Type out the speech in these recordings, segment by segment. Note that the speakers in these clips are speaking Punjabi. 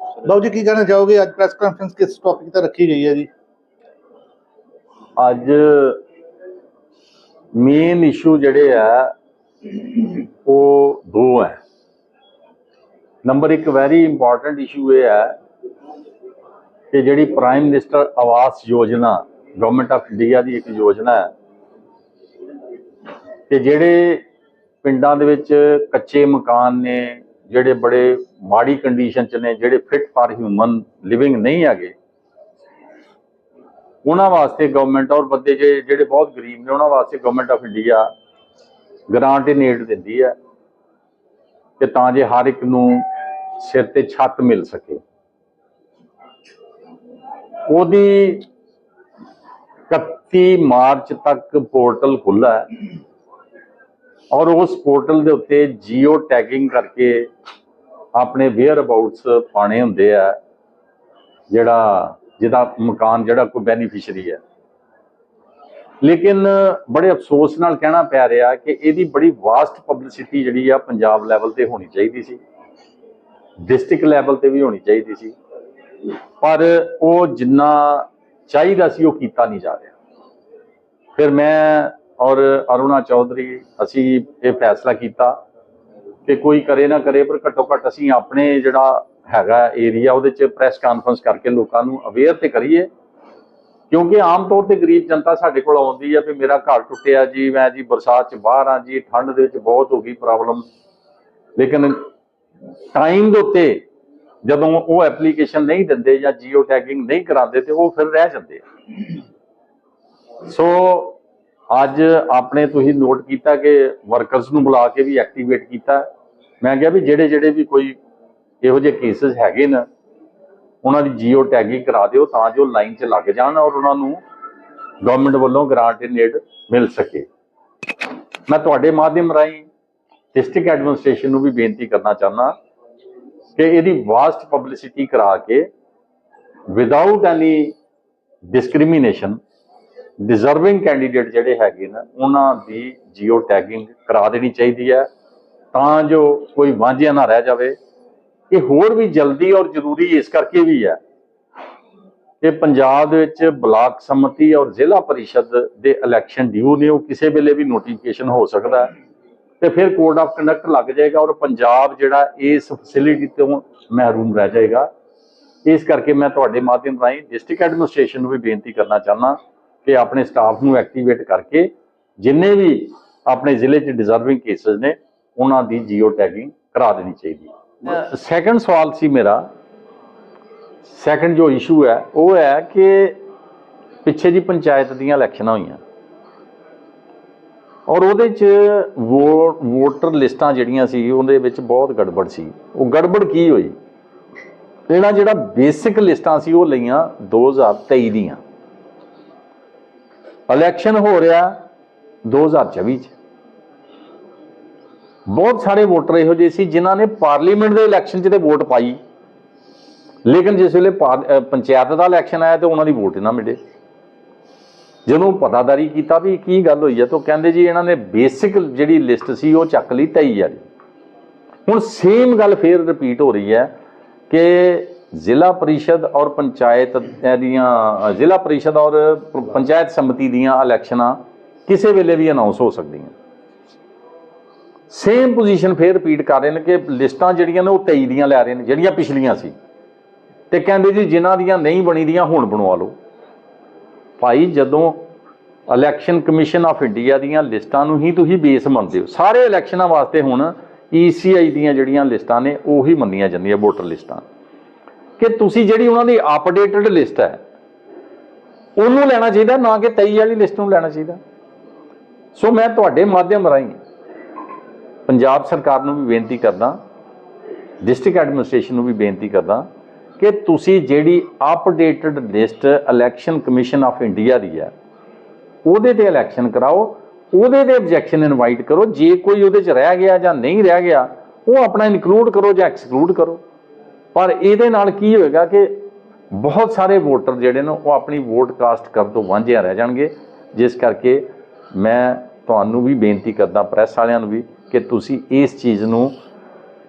ਬਾਬੂ ਜੀ, ਕੀ ਕਹਿਣਾ ਚਾਹੋਗੇ? ਅੱਜ ਪ੍ਰੈਸ ਕਾਨਫਰੰਸ ਕਿਸ ਟੌਪਿਕ ਤੇ ਰੱਖੀ ਗਈ ਹੈ ਜੀ? ਅੱਜ ਮੇਨ ਇਸ਼ੂ ਜਿਹੜੇ ਆ, ਉਹ ਦੋ ਹੈ। ਨੰਬਰ 1 ਵੈਰੀ ਇੰਪੋਰਟੈਂਟ ਇਸ਼ੂ ਇਹ ਹੈ ਕਿ ਜਿਹੜੀ prime minister Awas Yojana government of India ਦੀ ਇੱਕ ਯੋਜਨਾ ਹੈ, ਕਿ ਜਿਹੜੇ ਪਿੰਡਾਂ ਦੇ ਵਿੱਚ ਕੱਚੇ ਮਕਾਨ ਨੇ ਜਿਹੜੇ ਬੜੇ ਮਾੜੀ ਕੰਡੀਸ਼ਨ ਚ ਨੇ, ਜਿਹੜੇ ਫਿਟ ਫਾਰ ਹਿਊਮਨ ਲਿਵਿੰਗ ਨਹੀਂ ਹੈਗੇ, ਉਹਨਾਂ ਵਾਸਤੇ ਗਵਰਨਮੈਂਟ ਔਰ ਬੰਦੇ ਜਿਹੜੇ ਬਹੁਤ ਗਰੀਬ ਨੇ, ਉਹਨਾਂ ਵਾਸਤੇ government of India grant in aid ਦਿੰਦੀ ਹੈ ਕਿ ਤਾਂ ਜੇ ਹਰ ਇੱਕ ਨੂੰ ਸਿਰ ਤੇ ਛੱਤ ਮਿਲ ਸਕੇ। ਉਹਦੀ 31 ਮਾਰਚ ਤੱਕ ਪੋਰਟਲ ਖੁੱਲਾ ਹੈ। ਔਰ ਉਸ ਪੋਰਟਲ ਦੇ ਉੱਤੇ ਜੀਓ ਟੈਗਿੰਗ ਕਰਕੇ ਆਪਣੇ ਵੇਅਰ ਅਬਾਊਟਸ ਪਾਣੇ ਹੁੰਦੇ ਆ, ਜਿਹੜਾ, ਜਿਹਦਾ ਮਕਾਨ ਜਿਹੜਾ ਕੋਈ ਬੈਨੀਫੀਸ਼ੀਅਰੀ ਹੈ। ਲੇਕਿਨ ਬੜੇ ਅਫਸੋਸ ਨਾਲ ਕਹਿਣਾ ਪੈ ਰਿਹਾ ਕਿ ਇਹਦੀ ਬੜੀ ਵਾਸਟ ਪਬਲਿਸਿਟੀ ਜਿਹੜੀ ਆ ਪੰਜਾਬ ਲੈਵਲ ਤੇ ਹੋਣੀ ਚਾਹੀਦੀ ਸੀ। ਡਿਸਟ੍ਰਿਕਟ ਲੈਵਲ ਤੇ ਵੀ ਹੋਣੀ ਚਾਹੀਦੀ ਸੀ। ਪਰ ਉਹ ਜਿੰਨਾ ਚਾਹੀਦਾ ਸੀ ਉਹ ਕੀਤਾ ਨਹੀਂ ਜਾ ਰਿਹਾ। ਫਿਰ ਮੈਂ ਔਰ ਅਰੁਣਾ ਚੌਧਰੀ, ਅਸੀਂ ਇਹ ਫੈਸਲਾ ਕੀਤਾ ਕਿ ਕੋਈ ਕਰੇ ਨਾ ਕਰੇ, ਪਰ ਘੱਟੋ ਘੱਟ ਅਸੀਂ ਆਪਣੇ ਜਿਹੜਾ ਹੈਗਾ ਏਰੀਆ, ਉਹਦੇ ਚ ਪ੍ਰੈਸ ਕਾਨਫਰੰਸ ਕਰਕੇ ਲੋਕਾਂ ਨੂੰ ਅਵੇਅਰ ਤੇ ਕਰੀਏ। ਕਿਉਂਕਿ ਆਮ ਤੌਰ ਤੇ ਗਰੀਬ ਜਨਤਾ ਸਾਡੇ ਕੋਲ ਆਉਂਦੀ ਹੈ ਵੀ ਮੇਰਾ ਘਰ ਟੁੱਟਿਆ ਜੀ, ਮੈਂ ਜੀ ਬਰਸਾਤ ਚ ਬਾਹਰ ਆ ਜੀ, ਠੰਡ ਦੇ ਵਿੱਚ ਬਹੁਤ ਹੋ ਗਈ ਪ੍ਰੋਬਲਮ ਲੇਕਿਨ ਟਾਈਮ ਦੇ ਉੱਤੇ ਜਦੋਂ ਉਹ ਐਪਲੀਕੇਸ਼ਨ ਨਹੀਂ ਦਿੰਦੇ ਜਾਂ ਜੀਓ ਟੈਗਿੰਗ ਨਹੀਂ ਕਰਾਉਂਦੇ ਤੇ ਉਹ ਫਿਰ ਰਹਿ ਜਾਂਦੇ ਸੋ ਅੱਜ ਆਪਣੇ ਤੁਸੀਂ ਨੋਟ ਕੀਤਾ ਕਿ ਵਰਕਰਸ ਨੂੰ ਬੁਲਾ ਕੇ ਵੀ ਐਕਟੀਵੇਟ ਕੀਤਾ। ਮੈਂ ਕਿਹਾ ਵੀ ਜਿਹੜੇ ਜਿਹੜੇ ਵੀ ਕੋਈ ਇਹੋ ਜਿਹੇ ਕੇਸਸ ਹੈਗੇ ਨੇ, ਉਹਨਾਂ ਦੀ ਜੀਓ ਟੈਗਿੰਗ ਕਰਾ ਦਿਓ ਤਾਂ ਜੋ ਲਾਈਨ 'ਚ ਲੱਗ ਜਾਣ ਔਰ ਉਹਨਾਂ ਨੂੰ ਗਵਰਨਮੈਂਟ ਵੱਲੋਂ ਗ੍ਰਾਂਟ ਇਨ ਏਡ ਮਿਲ ਸਕੇ। ਮੈਂ ਤੁਹਾਡੇ ਮਾਧਿਅਮ ਰਾਹੀਂ ਡਿਸਟ੍ਰਿਕਟ ਐਡਮਿਨਿਸਟ੍ਰੇਸ਼ਨ ਨੂੰ ਵੀ ਬੇਨਤੀ ਕਰਨਾ ਚਾਹੁੰਦਾ ਕਿ ਇਹਦੀ ਵਾਸਟ ਪਬਲਿਸਿਟੀ ਕਰਾ ਕੇ without any discrimination deserving candidate ਜਿਹੜੇ ਹੈਗੇ ਨੇ, ਉਹਨਾਂ ਦੀ ਜੀਓ ਟੈਗਿੰਗ ਕਰਾ ਦੇਣੀ ਚਾਹੀਦੀ ਹੈ, ਤਾਂ ਜੋ ਕੋਈ ਵਾਂਝਿਆ ਨਾ ਰਹਿ ਜਾਵੇ। ਇਹ ਹੋਰ ਵੀ ਜਲਦੀ ਔਰ ਜ਼ਰੂਰੀ ਇਸ ਕਰਕੇ ਵੀ ਹੈ ਕਿ ਪੰਜਾਬ ਦੇ ਵਿੱਚ ਬਲਾਕ ਸਮਿਤੀ ਔਰ ਜ਼ਿਲ੍ਹਾ ਪਰਿਸ਼ਦ ਦੇ ਇਲੈਕਸ਼ਨ ਡਿਊ ਨੇ, ਉਹ ਕਿਸੇ ਵੇਲੇ ਵੀ ਨੋਟੀਫਿਕੇਸ਼ਨ ਹੋ ਸਕਦਾ ਹੈ। ਤੇ ਫਿਰ ਕੋਡ ਆਫ ਕੰਡਕਟ ਲੱਗ ਜਾਏਗਾ ਔਰ ਪੰਜਾਬ ਜਿਹੜਾ ਇਸ ਫੈਸਿਲਿਟੀ ਤੋਂ ਮਹਿਰੂਮ ਰਹਿ ਜਾਏਗਾ। ਇਸ ਕਰਕੇ ਮੈਂ ਤੁਹਾਡੇ ਮਾਧਿਅਮ ਰਾਹੀਂ ਡਿਸਟ੍ਰਿਕਟ ਐਡਮਿਨਿਸਟ੍ਰੇਸ਼ਨ ਨੂੰ ਵੀ ਬੇਨਤੀ ਕਰਨਾ ਚਾਹੁੰਦਾ ਕਿ ਆਪਣੇ ਸਟਾਫ ਨੂੰ ਐਕਟੀਵੇਟ ਕਰਕੇ ਜਿੰਨੇ ਵੀ ਆਪਣੇ ਜ਼ਿਲ੍ਹੇ 'ਚ ਡਿਜ਼ਰਵਿੰਗ ਕੇਸਸ ਨੇ ਉਹਨਾਂ ਦੀ ਜੀਓ ਟੈਗਿੰਗ ਕਰਾ ਦੇਣੀ ਚਾਹੀਦੀ ਹੈ। ਸੈਕੰਡ ਸਵਾਲ ਸੀ ਮੇਰਾ। ਸੈਕੰਡ ਜੋ ਇਸ਼ੂ ਹੈ ਉਹ ਹੈ ਕਿ ਪਿੱਛੇ ਜੀ ਪੰਚਾਇਤ ਦੀਆਂ ਇਲੈਕਸ਼ਨਾਂ ਹੋਈਆਂ। ਔਰ ਉਹਦੇ 'ਚ ਵੋਟਰ ਲਿਸਟਾਂ ਜਿਹੜੀਆਂ ਸੀ ਉਹਦੇ ਵਿੱਚ ਬਹੁਤ ਗੜਬੜ ਸੀ। ਉਹ ਗੜਬੜ ਕੀ ਹੋਈ? ਇਹਨਾਂ ਜਿਹੜਾ ਬੇਸਿਕ ਲਿਸਟਾਂ ਸੀ ਉਹ ਲਈਆਂ 2023 ਦੀਆਂ। ਇਲੈਕਸ਼ਨ ਹੋ ਰਿਹਾ 2024 ਚ। ਬਹੁਤ ਸਾਰੇ ਵੋਟਰ ਇਹੋ ਜਿਹੇ ਸੀ ਜਿਨ੍ਹਾਂ ਨੇ ਪਾਰਲੀਮੈਂਟ ਦੇ ਇਲੈਕਸ਼ਨ 'ਚ ਤੇ ਵੋਟ ਪਾਈ। ਲੇਕਿਨ ਜਿਸ ਵੇਲੇ ਪਾਰ- ਪੰਚਾਇਤ ਦਾ ਇਲੈਕਸ਼ਨ ਆਇਆ ਤੇ ਉਹਨਾਂ ਦੀ ਵੋਟ ਨਾ ਮਿਲੇ। ਜਦੋਂ ਪਤਾਦਾਰੀ ਕੀਤਾ ਵੀ ਕੀ ਗੱਲ ਹੋਈ ਹੈ ਤਾਂ ਕਹਿੰਦੇ ਜੀ ਇਹਨਾਂ ਨੇ ਬੇਸਿਕ ਜਿਹੜੀ ਲਿਸਟ ਸੀ ਉਹ ਚੱਕ ਲਈ 23 ਵਾਲੀ ਹੁਣ ਸੇਮ ਗੱਲ ਫੇਰ ਰਿਪੀਟ ਹੋ ਰਹੀ ਹੈ ਕਿ ਜ਼ਿਲ੍ਹਾ ਪਰਿਸ਼ਦ ਔਰ ਪੰਚਾਇਤ ਦੀਆਂ ਜ਼ਿਲ੍ਹਾ ਪਰਿਸ਼ਦ ਔਰ ਪੰਚਾਇਤ ਸਮਿਤੀ ਦੀਆਂ ਇਲੈਕਸ਼ਨਾਂ ਕਿਸੇ ਵੇਲੇ ਵੀ ਅਨਾਉਂਸ ਹੋ ਸਕਦੀਆਂ। ਸੇਮ ਪੋਜੀਸ਼ਨ ਫੇਰ ਰਿਪੀਟ ਕਰ ਰਹੇ ਨੇ ਕਿ ਲਿਸਟਾਂ ਜਿਹੜੀਆਂ ਨੇ ਉਹ 23 ਦੀਆਂ ਲੈ ਰਹੇ ਨੇ, ਜਿਹੜੀਆਂ ਪਿਛਲੀਆਂ ਸੀ। ਤੇ ਕਹਿੰਦੇ ਜੀ ਜਿਨ੍ਹਾਂ ਦੀਆਂ ਨਹੀਂ ਬਣੀ ਦੀਆਂ ਹੁਣ ਬਣਵਾ ਲਓ। ਭਾਈ, ਜਦੋਂ ਇਲੈਕਸ਼ਨ ਕਮਿਸ਼ਨ ਆਫ ਇੰਡੀਆ ਦੀਆਂ ਲਿਸਟਾਂ ਨੂੰ ਹੀ ਤੁਸੀਂ ਬੇਸ ਮੰਨਦੇ ਹੋ, ਸਾਰੇ ਇਲੈਕਸ਼ਨਾਂ ਵਾਸਤੇ ਹੁਣ ECI ਦੀਆਂ ਜਿਹੜੀਆਂ ਲਿਸਟਾਂ ਨੇ, ਉਹੀ ਮੰਨੀਆਂ ਜਾਂਦੀਆਂ ਵੋਟਰ ਲਿਸਟਾਂ। ਕਿ ਤੁਸੀਂ ਜਿਹੜੀ ਉਹਨਾਂ ਦੀ ਅਪਡੇਟਡ ਲਿਸਟ ਹੈ, ਉਹਨੂੰ ਲੈਣਾ ਚਾਹੀਦਾ, ਨਾ ਕਿ 23 ਵਾਲੀ ਲਿਸਟ ਨੂੰ ਲੈਣਾ ਚਾਹੀਦਾ। ਸੋ ਮੈਂ ਤੁਹਾਡੇ ਮਾਧਿਅਮ ਰਾਹੀਂ ਪੰਜਾਬ ਸਰਕਾਰ ਨੂੰ ਵੀ ਬੇਨਤੀ ਕਰਦਾ ਡਿਸਟ੍ਰਿਕਟ ਐਡਮਿਨਿਸਟ੍ਰੇਸ਼ਨ ਨੂੰ ਵੀ ਬੇਨਤੀ ਕਰਦਾ ਕਿ ਤੁਸੀਂ ਜਿਹੜੀ updated list election commission of India ਦੀ ਹੈ, ਉਹਦੇ ਤੇ ਇਲੈਕਸ਼ਨ ਕਰਾਓ, ਉਹਦੇ ਤੇ ਆਬਜੈਕਸ਼ਨ ਇਨਵਾਈਟ ਕਰੋ, ਜੇ ਕੋਈ ਉਹਦੇ ਚ ਰਹਿ ਗਿਆ ਜਾਂ ਨਹੀਂ ਰਹਿ ਗਿਆ, ਉਹ ਆਪਣਾ ਇਨਕਲੂਡ ਕਰੋ ਜਾਂ ਐਕਸਕਲੂਡ ਕਰੋ। ਪਰ ਇਹਦੇ ਨਾਲ ਕੀ ਹੋਏਗਾ ਕਿ ਬਹੁਤ ਸਾਰੇ ਵੋਟਰ ਜਿਹੜੇ ਨੇ ਉਹ ਆਪਣੀ ਵੋਟ ਕਾਸਟ ਕਰਨ ਤੋਂ ਵਾਂਝੇ ਰਹਿ ਜਾਣਗੇ। ਜਿਸ ਕਰਕੇ ਮੈਂ ਤੁਹਾਨੂੰ ਵੀ ਬੇਨਤੀ ਕਰਦਾ, ਪ੍ਰੈਸ ਵਾਲਿਆਂ ਨੂੰ ਵੀ, ਕਿ ਤੁਸੀਂ ਇਸ ਚੀਜ਼ ਨੂੰ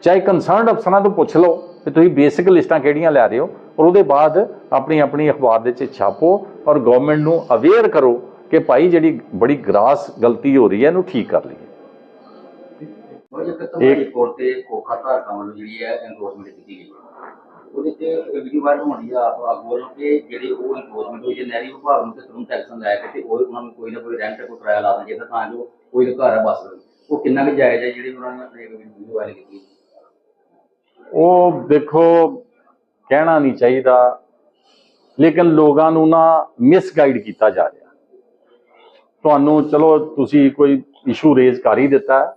ਚਾਹੇ ਕੰਸਰਨਡ ਅਫਸਰਾਂ ਤੋਂ ਪੁੱਛ ਲਓ ਕਿ ਤੁਸੀਂ ਬੇਸਿਕ ਲਿਸਟਾਂ ਕਿਹੜੀਆਂ ਲੈ ਰਹੇ ਹੋ ਔਰ ਉਹਦੇ ਬਾਅਦ ਆਪਣੀ ਆਪਣੀ ਅਖਬਾਰ ਦੇ ਵਿੱਚ ਛਾਪੋ ਔਰ ਗਵਰਨਮੈਂਟ ਨੂੰ ਅਵੇਅਰ ਕਰੋ ਕਿ ਭਾਈ ਜਿਹੜੀ ਬੜੀ ਗਰਾਸ ਗਲਤੀ ਹੋ ਰਹੀ ਹੈ ਇਹਨੂੰ ਠੀਕ ਕਰ ਲਈਏ। ਇੱਕ ਤੁਹਾਡੀ ਤੇ ਕੋਖਾ ਧਾਰਕਾਂ ਵੱਲੋਂ ਜਿਹੜੀ ਹੈ ਐਨਰੋਲਮੈਂਟ ਕੀਤੀ ਗਈ। ਉਹਦੇ ਤੇ ਇਹ ਵੀਡੀਓ ਹੋਣੀ ਆ, ਆਪ ਵੱਲੋਂ ਕਿ ਜਿਹੜੇ ਉਹ ਐਨਰੋਲਮੈਂਟ ਹੋਈ ਜੇ ਨਹਿਰੀ ਵਿਭਾਗ ਨੂੰ ਤੇ ਤੁਰੰਤ ਐਕਸ਼ਨ ਲੈ ਕੇ ਤੇ ਉਹ ਉਹਨਾਂ ਨੂੰ ਕੋਈ ਨਾ ਕੋਈ ਰੈਂਟ ਕੋਈ ਕਿਰਾਇਆ ਲਾ ਦੇਣਾ ਚਾਹੀਦਾ ਤਾਂ ਜੋ ਕੋਈ ਘਰ ਆ ਬਸ ਉਹ ਕਿੰਨਾ ਕੁ ਜਾਇਜ਼ ਹੈ ਜਿਹੜੀ ਉਹਨਾਂ ਨੇ ਆਪਣੇ ਵੀਡੀਓ ਵਾਇਰਲ ਕੀਤੀ? ਉਹ ਦੇਖੋ, ਕਹਿਣਾ ਨਹੀਂ ਚਾਹੀਦਾ, ਲੇਕਿਨ ਲੋਕਾਂ ਨੂੰ ਨਾ ਮਿਸਗਾਈਡ ਕੀਤਾ ਜਾ ਰਿਹਾ। ਤੁਹਾਨੂੰ ਚਲੋ ਤੁਸੀਂ ਕੋਈ ਇਸ਼ੂ ਰੇਜ਼ ਕਰ ਹੀ ਦਿੱਤਾ।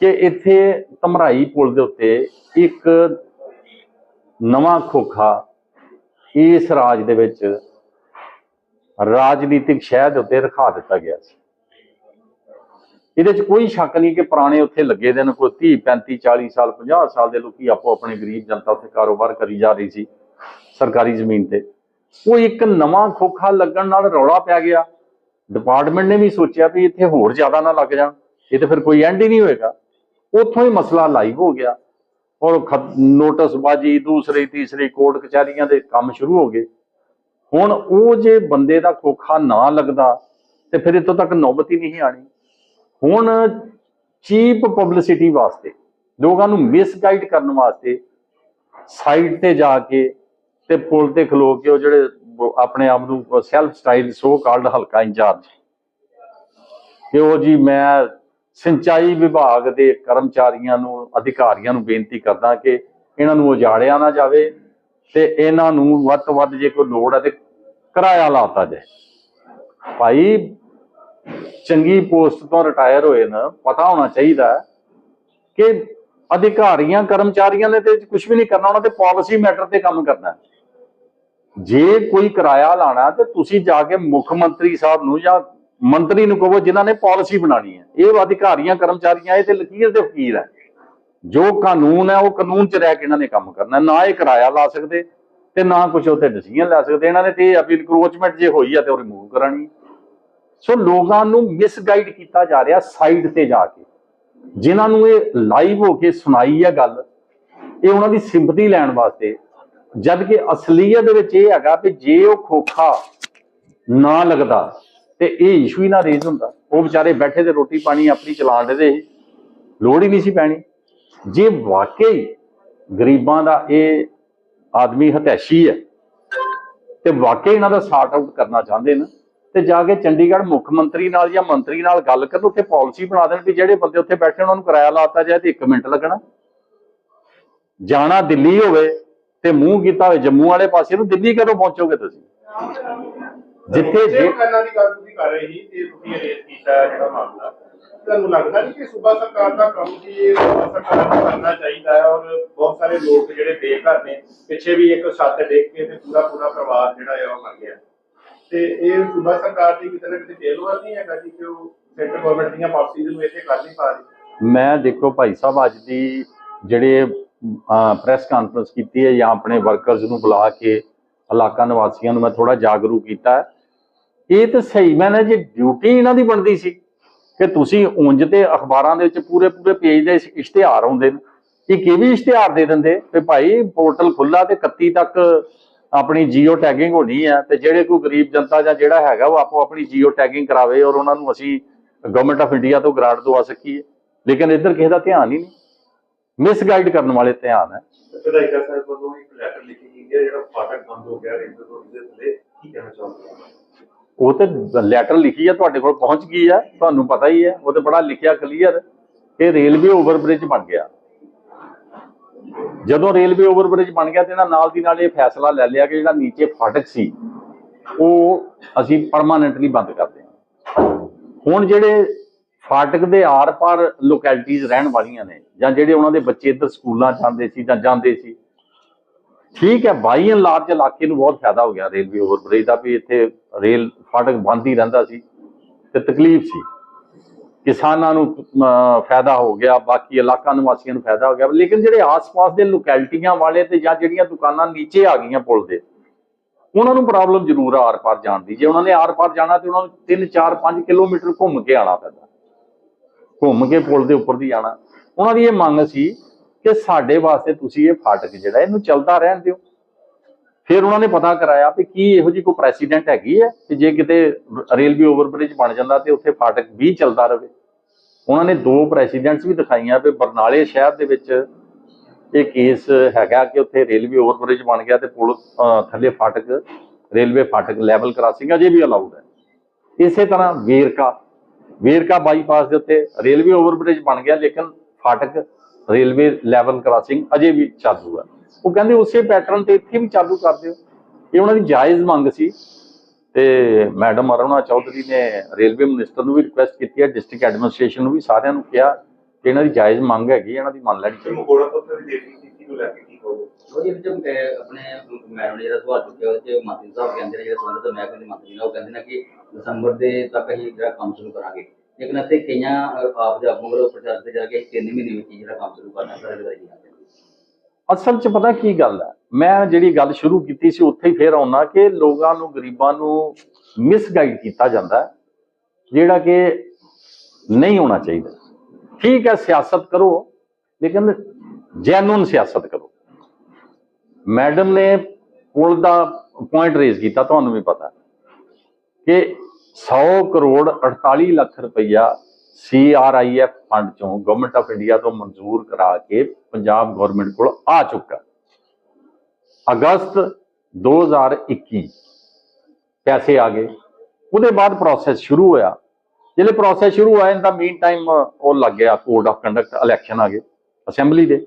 ਕਿ ਇੱਥੇ ਧਮਰਾਈ ਪੁਲ ਦੇ ਉੱਤੇ ਇੱਕ ਨਵਾਂ ਖੋਖਾ ਇਸ ਰਾਜ ਦੇ ਵਿੱਚ ਰਾਜਨੀਤਿਕ ਸ਼ਹਿਰ ਦੇ ਉੱਤੇ ਰਖਾ ਦਿੱਤਾ ਗਿਆ ਸੀ। ਇਹਦੇ 'ਚ ਕੋਈ ਸ਼ੱਕ ਨਹੀਂ ਕਿ ਪੁਰਾਣੇ ਉੱਥੇ ਲੱਗੇ ਦੇ ਨੇ ਕੋਈ 30 35 40 ਸਾਲ 50 ਸਾਲ ਦੇ ਲੋਕੀ ਆਪੋ ਆਪਣੇ ਗਰੀਬ ਜਨਤਾ ਉੱਥੇ ਕਾਰੋਬਾਰ ਕਰੀ ਜਾ ਰਹੀ ਸੀ ਸਰਕਾਰੀ ਜ਼ਮੀਨ ਤੇ। ਉਹ ਇੱਕ ਨਵਾਂ ਖੋਖਾ ਲੱਗਣ ਨਾਲ ਰੌਲਾ ਪੈ ਗਿਆ। ਡਿਪਾਰਟਮੈਂਟ ਨੇ ਵੀ ਸੋਚਿਆ ਵੀ ਇੱਥੇ ਹੋਰ ਜ਼ਿਆਦਾ ਨਾ ਲੱਗ ਜਾਣ। ਇਹ ਤਾਂ ਫਿਰ ਕੋਈ ਐਂਡ ਹੀ ਨਹੀਂ ਹੋਏਗਾ। ਉੱਥੋਂ ਹੀ ਮਸਲਾ ਲਾਈਵ ਹੋ ਗਿਆ। ਔਰ ਨੋਟਿਸਬਾਜੀ, ਦੂਸਰੀ, ਤੀਸਰੀ ਕੋਰਟ ਕਚਹਿਰੀਆਂ ਦੇ ਕੰਮ ਸ਼ੁਰੂ ਹੋ ਗਏ। ਹੁਣ ਉਹ ਜੇ ਬੰਦੇ ਦਾ ਖੋਖਾ ਨਾ ਲੱਗਦਾ, ਤੇ ਫਿਰ ਇੱਥੋਂ ਤੱਕ ਨੌਬਤ ਹੀ ਨਹੀਂ ਆਣੀ ਹੁਣ ਚੀਪ ਪਬਲਿਸਿਟੀ ਵਾਸਤੇ, ਲੋਕਾਂ ਨੂੰ ਮਿਸਗਾਈਡ ਕਰਨ ਵਾਸਤੇ ਸਾਈਡ ਤੇ ਜਾ ਕੇ ਤੇ ਪੁਲ ਤੇ ਖਲੋ ਕੇ ਉਹ ਜਿਹੜੇ ਆਪਣੇ ਆਪ ਨੂੰ ਸੈਲਫ ਸਟਾਈਲ ਸੋ ਕਾਲਡ ਹਲਕਾ ਇੰਚਾਰਜ। ਕਿ ਉਹ ਜੀ ਮੈਂ ਸਿੰਚਾਈ ਵਿਭਾਗ ਦੇ ਕਰਮਚਾਰੀਆਂ ਨੂੰ, ਅਧਿਕਾਰੀਆਂ ਨੂੰ ਬੇਨਤੀ ਕਰਦਾ ਕਿ ਇਹਨਾਂ ਨੂੰ ਉਜਾੜਿਆ ਨਾ ਜਾਵੇ ਤੇ ਇਹਨਾਂ ਨੂੰ ਵੱਧ ਤੋਂ ਵੱਧ ਜੇ ਕੋਈ ਲੋੜ ਹੈ ਤੇ ਕਿਰਾਇਆ ਲਾਤਾ ਜਾਏ। ਭਾਈ, ਚੰਗੀ ਪੋਸਟ ਤੋਂ ਰਿਟਾਇਰ ਹੋਏ ਨਾ, ਪਤਾ ਹੋਣਾ ਚਾਹੀਦਾ ਕਿ ਅਧਿਕਾਰੀਆਂ, ਕਰਮਚਾਰੀਆਂ ਨੇ ਤੇ ਕੁਝ ਵੀ ਨਹੀਂ ਕਰਨਾ, ਉਹਨਾਂ ਤੇ ਪਾਲਿਸੀ ਮੈਟਰ ਤੇ ਕੰਮ ਕਰਨਾ ਜੇ ਕੋਈ ਕਿਰਾਇਆ ਲਾਣਾ ਤੇ ਤੁਸੀਂ ਜਾ ਕੇ ਮੁੱਖ ਮੰਤਰੀ ਸਾਹਿਬ ਨੂੰ ਜਾਂ ਮੰਤਰੀ ਨੂੰ ਕਹੋ ਜਿਨ੍ਹਾਂ ਨੇ ਪਾਲਿਸੀ ਬਣਾਣੀ ਹੈ। ਇਹ ਅਧਿਕਾਰੀਆਂ, ਕਰਮਚਾਰੀਆਂ, ਇਹ ਤੇ ਲਕੀਰ ਦੇ ਫਕੀਰ ਹੈ। ਜੋ ਕਾਨੂੰਨ ਹੈ, ਉਹ ਕਾਨੂੰਨ 'ਚ ਰਹਿ ਕੇ ਇਹਨਾਂ ਨੇ ਕੰਮ ਕਰਨਾ। ਨਾ ਇਹ ਕਿਰਾਇਆ ਲਾ ਸਕਦੇ ਤੇ ਨਾ ਕੁਝ ਉੱਥੇ ਡਿਸੀਜਨ ਲੈ ਸਕਦੇ। ਇਹਨਾਂ ਨੇ ਤੇ ਇਹ ਆ ਵੀ ਜੇ ਹੋਈ ਆ ਤੇ ਉਹ ਰਿਮੂਵ ਕਰਾਣੀ ਸੋ ਲੋਕਾਂ ਨੂੰ ਮਿਸਗਾਈਡ ਕੀਤਾ ਜਾ ਰਿਹਾ ਸਾਈਡ ਤੇ ਜਾ ਕੇ। ਜਿਨ੍ਹਾਂ ਨੂੰ ਇਹ ਲਾਈਵ ਹੋ ਕੇ ਸੁਣਾਈ ਹੈ ਗੱਲ, ਇਹ ਉਹਨਾਂ ਦੀ ਸਿੰਪਥੀ ਲੈਣ ਵਾਸਤੇ। ਜਦ ਕਿ ਅਸਲੀਅਤ ਦੇ ਵਿੱਚ ਇਹ ਹੈਗਾ ਕਿ ਜੇ ਉਹ ਖੋਖਾ ਨਾ ਲੱਗਦਾ ਤੇ ਇਹ ਇਸ਼ੂ ਹੀ ਨਾ ਰੇਜ਼ ਹੁੰਦਾ। ਉਹ ਵਿਚਾਰੇ ਬੈਠੇ ਤੇ ਰੋਟੀ ਪਾਣੀ ਆਪਣੀ ਚਲਾਣ ਦੇ ਲੋੜ ਹੀ ਨਹੀਂ ਸੀ ਪੈਣੀ। ਜੇ ਵਾਕਈ ਗਰੀਬਾਂ ਦਾ ਇਹ ਆਦਮੀ ਹਤੈਸ਼ੀ ਹੈ, ਤੇ ਵਾਕਈ ਇਹਨਾਂ ਦਾ ਸਾਰਟ ਆਊਟ ਕਰਨਾ ਚਾਹੁੰਦੇ ਨੇ, ਤੇ ਜਾ ਕੇ ਚੰਡੀਗੜ੍ਹ ਮੁੱਖ ਮੰਤਰੀ ਨਾਲ ਜਾਂ ਮੰਤਰੀ ਨਾਲ ਗੱਲ ਕਰਨ, ਉੱਥੇ ਪਾਲਿਸੀ ਬਣਾ ਦੇਣ ਕਿ ਜਿਹੜੇ ਬੰਦੇ ਉੱਥੇ ਬੈਠੇ ਉਹਨਾਂ ਨੂੰ ਕਿਰਾਇਆ ਲਾਤਾ ਜਾਏ ਤੇ 1 ਮਿੰਟ ਲੱਗਣਾ। ਜਾਣਾ ਦਿੱਲੀ ਹੋਵੇ ਤੇ ਮੂੰਹ ਕੀਤਾ ਹੋਵੇ, ਜੰਮੂ ਵਾਲੇ ਪਾਸੇ ਨੂੰ ਦਿੱਲੀ ਕਦੋਂ ਪਹੁੰਚੋਗੇ ਤੁਸੀਂ? ਜਿੱਥੇ ਜੇ ਕਰਨਾ ਦੀ ਗੱਲ ਤੁਸੀਂ ਕਰ ਰਹੇ ਸੀ ਤੇ ਤੁਸੀਂ ਅਰੇਂਜ ਕੀਤਾ ਜਿਹੜਾ ਮਾਮਲਾ। ਤੁਹਾਨੂੰ ਲੱਗਦਾ ਨਹੀਂ ਕਿ ਸੂਬਾ ਸਰਕਾਰ ਦਾ ਕੰਮ ਇਹ ਸੂਬਾ ਸਰਕਾਰ ਨੂੰ ਕਰਨਾ ਚਾਹੀਦਾ ਹੈ ਔਰ ਬਹੁਤ ਸਾਰੇ ਲੋਕ ਜਿਹੜੇ ਬੇਘਰ ਨੇ ਪਿੱਛੇ ਵੀ ਇੱਕ ਛੱਤ ਡੇਕ ਕੇ ਤੇ ਪੂਰਾ ਪੂਰਾ ਪਰਿਵਾਰ ਜਿਹੜਾ ਹੈ ਉਹ ਮਰ ਗਿਆ। ਤੇ ਇਹ ਸੂਬਾ ਸਰਕਾਰ ਦੀ ਕਿਤੇ ਨਾ ਕਿਤੇ ਫੇਲਵਾਰ ਨਹੀਂ ਹੈਗਾ ਜੀ ਕਿ ਉਹ ਸੈਂਟਰ ਗਵਰਨਮੈਂਟ ਦੀਆਂ ਪਾਲਿਸੀਜ਼ ਨੂੰ ਇੱਥੇ ਕਰ ਨਹੀਂ ਪਾ ਰਹੀ। ਮੈਂ ਦੇਖੋ ਭਾਈ ਸਾਹਿਬ ਅੱਜ ਦੀ ਜਿਹੜੇ ਪ੍ਰੈਸ ਕਾਨਫਰੰਸ ਕੀਤੀ ਹੈ ਜਾਂ ਆਪਣੇ ਵਰਕਰਸ ਨੂੰ ਬੁਲਾ ਕੇ ਇਲਾਕਾ ਨਿਵਾਸੀਆਂ ਨੂੰ ਮੈਂ ਥੋੜਾ ਜਾਗਰੂਕ ਕੀਤਾ ਹੈ। ਇਹ ਤਾਂ ਸਹੀ ਮੈਨੇ ਜੇ ਡਿਊਟੀ ਇਹਨਾਂ ਦੀ ਬਣਦੀ ਸੀ, ਕਿ ਤੁਸੀਂ ਉਂਝ ਤੇ ਅਖਬਾਰਾਂ ਦੇ ਵਿੱਚ ਪੂਰੇ ਪੂਰੇ ਪੇਜ ਦੇ ਇਸ਼ਤਿਹਾਰ ਹੁੰਦੇ ਨੇ ਇੱਕ ਇਹ ਵੀ ਇਸ਼ਤਿਹਾਰ ਦੇ ਦਿੰਦੇ? ਕਿ ਭਾਈ ਪੋਰਟਲ ਖੁੱਲਾ ਤੇ 31 ਤੱਕ ਆਪਣੀ ਜੀਓ ਟੈਗਿੰਗ ਹੋਣੀ ਹੈ ਤੇ ਜਿਹੜੇ ਕੋਈ ਗਰੀਬ ਜਨਤਾ ਜਾਂ ਜਿਹੜਾ ਹੈਗਾ ਉਹ ਆਪੋ ਆਪਣੀ ਜੀਓ ਟੈਗਿੰਗ ਕਰਾਵੇ ਔਰ ਉਹਨਾਂ ਨੂੰ ਅਸੀਂ ਗਵਰਨਮੈਂਟ ਆਫ ਇੰਡੀਆ ਤੋਂ ਗ੍ਰਾਂਟ ਦਵਾ ਸਕੀਏ। ਲੇਕਿਨ ਇੱਧਰ ਕਿਸੇ ਦਾ ਧਿਆਨ ਹੀ ਨਹੀਂ। ਮਿਸਗਾਈਡ ਕਰਨ ਵਾਲੇ ਧਿਆਨ ਹੈ। ਵਿਧਾਇਕਾ ਸਾਹਿਬ ਵੱਲੋਂ ਇੱਕ ਲੈਟਰ ਲਿਖੀ ਗਈ ਹੈ, ਜਿਹੜਾ ਫਾਟਕ ਬੰਦ ਹੋ ਗਿਆ ਰੇਲਵੇ ਰੋਡ ਦੇ ਥੱਲੇ, ਕੀ ਕਹਿਣਾ ਚਾਹੁੰਦੇ ਉਹ ਤੇ ਲੈਟਰ ਲਿਖੀ ਆ, ਤੁਹਾਡੇ ਕੋਲ ਪਹੁੰਚ ਗਈ ਆ, ਤੁਹਾਨੂੰ ਪਤਾ ਹੀ ਹੈ ਉਹ ਤੇ ਬੜਾ ਲਿਖਿਆ ਕਲੀਅਰ ਕਿ ਰੇਲਵੇ ਓਵਰਬ੍ਰਿਜ ਬਣ ਗਿਆ। ਜਦੋਂ ਰੇਲਵੇ ਓਵਰਬ੍ਰਿਜ ਬਣ ਗਿਆ ਤੇ ਇਹਨਾਂ ਨਾਲ ਦੀ ਨਾਲ ਇਹ ਫੈਸਲਾ ਲੈ ਲਿਆ ਕਿ ਜਿਹੜਾ ਨੀਚੇ ਫਾਟਕ ਸੀ, ਉਹ ਅਸੀਂ ਪਰਮਾਨੈਂਟਲੀ ਬੰਦ ਕਰ ਦਿਆਂਗੇ ਹੁਣ ਜਿਹੜੇ ਫਾਟਕ ਦੇ ਆਰ-ਪਾਰ ਲੋਕੈਲਿਟੀਆਂ ਰਹਿਣ ਵਾਲੀਆਂ ਨੇ, ਜਾਂ ਜਿਹੜੇ ਉਹਨਾਂ ਦੇ ਬੱਚੇ ਇੱਧਰ ਸਕੂਲਾਂ ਜਾਂਦੇ ਸੀ ਜਾਂ ਜਾਂਦੇ ਸੀ ਠੀਕ ਹੈ ਬਾਈ ਐਂਡ ਲਾਰਜ ਇਲਾਕੇ ਨੂੰ ਬਹੁਤ ਫਾਇਦਾ ਹੋ ਗਿਆ ਰੇਲਵੇ ਓਵਰਬ੍ਰਿਜ ਦਾ, ਵੀ ਇੱਥੇ ਰੇਲ ਫਾਟਕ ਬੰਦ ਹੀ ਰਹਿੰਦਾ ਸੀ ਤੇ ਤਕਲੀਫ ਸੀ। ਕਿਸਾਨਾਂ ਨੂੰ ਫਾਇਦਾ ਹੋ ਗਿਆ, ਬਾਕੀ ਇਲਾਕਾ ਨਿਵਾਸੀਆਂ ਨੂੰ ਫਾਇਦਾ ਹੋ ਗਿਆ। ਲੇਕਿਨ ਜਿਹੜੇ ਆਸ-ਪਾਸ ਦੇ ਲੋਕੈਲਟੀਆਂ ਵਾਲੇ ਤੇ ਜਾਂ ਜਿਹੜੀਆਂ ਦੁਕਾਨਾਂ ਨੀਚੇ ਆ ਗਈਆਂ ਪੁਲ ਦੇ, ਉਹਨਾਂ ਨੂੰ ਪ੍ਰੋਬਲਮ ਜ਼ਰੂਰ ਆ ਆਰ-ਪਾਰ ਜਾਣ ਦੀ। ਜੇ ਉਹਨਾਂ ਨੇ ਆਰ-ਪਾਰ ਜਾਣਾ ਤੇ ਉਹਨਾਂ ਨੂੰ 3 4 5 ਕਿਲੋਮੀਟਰ ਘੁੰਮ ਕੇ ਆਣਾ ਪੈਂਦਾ। ਘੁੰਮ ਕੇ ਪੁਲ ਦੇ ਉੱਪਰ ਦੀ ਜਾਣਾ। ਉਹਨਾਂ ਦੀ ਇਹ ਮੰਗ ਸੀ ਕਿ ਸਾਡੇ ਵਾਸਤੇ ਤੁਸੀਂ ਇਹ ਫਾਟਕ ਜਿਹੜਾ, ਇਹਨੂੰ ਚੱਲਦਾ ਰਹਿਣ ਦਿਓ। ਫਿਰ ਉਹਨਾਂ ਨੇ ਪਤਾ ਕਰਾਇਆ ਕਿ ਕੀ ਇਹੋ ਜਿਹੀ ਕੋਈ ਪ੍ਰੈਸੀਡੈਂਟ ਹੈਗੀ ਹੈ ਕਿ ਜੇ ਕਿਤੇ ਰੇਲਵੇ ਓਵਰਬ੍ਰਿਜ ਬਣ ਜਾਂਦਾ ਤੇ ਉੱਥੇ ਫਾਟਕ ਵੀ ਚੱਲਦਾ ਰਹੇ। ਉਹਨਾਂ ਨੇ ਦੋ ਪ੍ਰੈਸੀਡੈਂਟਸ ਵੀ ਦਿਖਾਈਆਂ ਵੀ ਬਰਨਾਲੇ ਸ਼ਹਿਰ ਦੇ ਵਿੱਚ ਇਹ ਕੇਸ ਹੈਗਾ ਕਿ ਉੱਥੇ ਰੇਲਵੇ ਓਵਰਬ੍ਰਿਜ ਬਣ ਗਿਆ ਤੇ ਪੁਲ ਥੱਲੇ ਫਾਟਕ, ਰੇਲਵੇ ਫਾਟਕ ਲੈਵਲ ਕਰਾਸਿੰਗ ਅਜੇ ਵੀ ਅਲਾਉਡ ਹੈ। ਇਸੇ ਤਰ੍ਹਾਂ ਵੇਰਕਾ ਵੇਰਕਾ ਬਾਈਪਾਸ ਦੇ ਉੱਤੇ ਰੇਲਵੇ ਓਵਰਬ੍ਰਿਜ ਬਣ ਗਿਆ ਲੇਕਿਨ ਫਾਟਕ ਰੇਲਵੇ ਲੈਵਲ ਕਰਾਸਿੰਗ ਅਜੇ ਵੀ ਚਾਲੂ ਹੈ ਉਹ ਕਹਿੰਦੇ ਉਸੇ ਪੈਟਰਨ ਤੇ ਇੱਥੇ ਵੀ ਚਾਲੂ ਕਰ ਦਿਓ। ਇਹ ਉਹਨਾਂ ਦੀ ਜਾਇਜ਼ ਮੰਗ ਸੀ ਤੇ ਮੈਡਮ ਅਰੁਣਾ ਚੌਧਰੀ ਨੇ ਰੇਲਵੇ ਮਿਨਿਸਟਰ ਨੂੰ ਵੀ ਰਿਕੁਐਸਟ ਕੀਤੀ ਹੈ ਡਿਸਟ੍ਰਿਕਟ ਐਡਮਿਨਿਸਟ੍ਰੇਸ਼ਨ ਨੂੰ ਵੀ ਸਾਰਿਆਂ ਨੂੰ ਕਿਹਾ ਕਿ ਇਹਨਾਂ ਦੀ ਜਾਇਜ਼ ਮੰਗ ਹੈਗੀ ਇਹਨਾਂ ਦੀ ਮੰਨ ਲੈਣੀ ਚਾਹੀਦੀ। ਮਗੋੜਾ ਪੱਤਰ ਦੀ ਦੇਤੀ ਕੀਤੀ ਨੂੰ ਲੈ ਕੇ ਕੀ ਕਹੋਗੇ? ਉਹ ਜਿਹਦੇ ਚ ਅਹ, ਆਪਣੇ ਮੈਡਮ ਨੇ ਜਿਹੜਾ ਸਵਾਲ ਚੁੱਕਿਆ ਉਹਦੇ ਮੰਤਰੀ ਸਾਹਿਬ ਕਹਿੰਦੇ ਨੇ ਜਿਹੜੇ ਸੰਬੰਧਿਤ ਮਹਿਕਮੇ ਦੇ ਮੰਤਰੀ ਨੇ ਉਹ ਕਹਿੰਦੇ ਨੇ ਕਿ ਦਸੰਬਰ ਦੇ ਤੱਕ ਅਸੀਂ ਜਿਹੜਾ ਕੰਮ ਸ਼ੁਰੂ ਕਰਾਂਗੇ। ਲੇਕਿਨ ਇੱਥੇ ਕਈਆਂ ਆਪ ਦੇ ਆਗੂ ਵੱਲੋਂ ਪ੍ਰਚਾਰ ਤੇ ਜਾ ਕੇ ਅਸੀਂ ਮਹੀਨੇ ਵਿੱਚ ਜਿਹੜਾ ਕੰਮ ਸ਼ੁਰੂ ਕਰਨਾ ਸਾਰੇ ਬਾਰੇ ਅਸਲ 'ਚ ਪਤਾ ਕੀ ਗੱਲ ਹੈ? ਮੈਂ ਜਿਹੜੀ ਗੱਲ ਸ਼ੁਰੂ ਕੀਤੀ ਸੀ ਉੱਥੇ ਹੀ ਫੇਰ ਆਉਣਾ ਕਿ ਲੋਕਾਂ ਨੂੰ ਗਰੀਬਾਂ ਨੂੰ ਮਿਸਗਾਈਡ ਕੀਤਾ ਜਾਂਦਾ ਹੈ, ਜਿਹੜਾ ਕਿ ਨਹੀਂ ਹੋਣਾ ਚਾਹੀਦਾ। ਠੀਕ ਹੈ ਸਿਆਸਤ ਕਰੋ ਲੇਕਿਨ ਜੈਨੂਨ ਸਿਆਸਤ ਕਰੋ। ਮੈਡਮ ਨੇ ਪੁਲ ਦਾ ਪੁਆਇੰਟ ਰੇਜ਼ ਕੀਤਾ ਤੁਹਾਨੂੰ ਵੀ ਪਤਾ ਕਿ 100 ਕਰੋੜ 48 ਲੱਖ ਰੁਪਈਆ ਸੀਆਰਆਈਐਫ ਫੰਡ ਚੋਂ ਗਵਰਨਮੈਂਟ ਆਫ ਇੰਡੀਆ ਤੋਂ ਮਨਜ਼ੂਰ ਕਰਾ ਕੇ ਪੰਜਾਬ ਗਵਰਨਮੈਂਟ ਕੋਲ ਆ ਚੁੱਕਾ। ਅਗਸਤ 2021 ਪੈਸੇ ਆ ਗਏ। ਉਹਦੇ ਬਾਅਦ ਪ੍ਰੋਸੈਸ ਸ਼ੁਰੂ ਹੋਇਆ। ਜਿਹੜੇ ਪ੍ਰੋਸੈਸ ਸ਼ੁਰੂ ਹੋਇਆ, ਇਹਦਾ ਦਾ ਮੀਨ ਟਾਈਮ ਉਹ ਲੱਗ ਗਿਆ ਕੋਡ ਆਫ ਕੰਡਕਟ ਇਲੈਕਸ਼ਨ ਆ ਗਏ ਅਸੈਂਬਲੀ ਦੇ।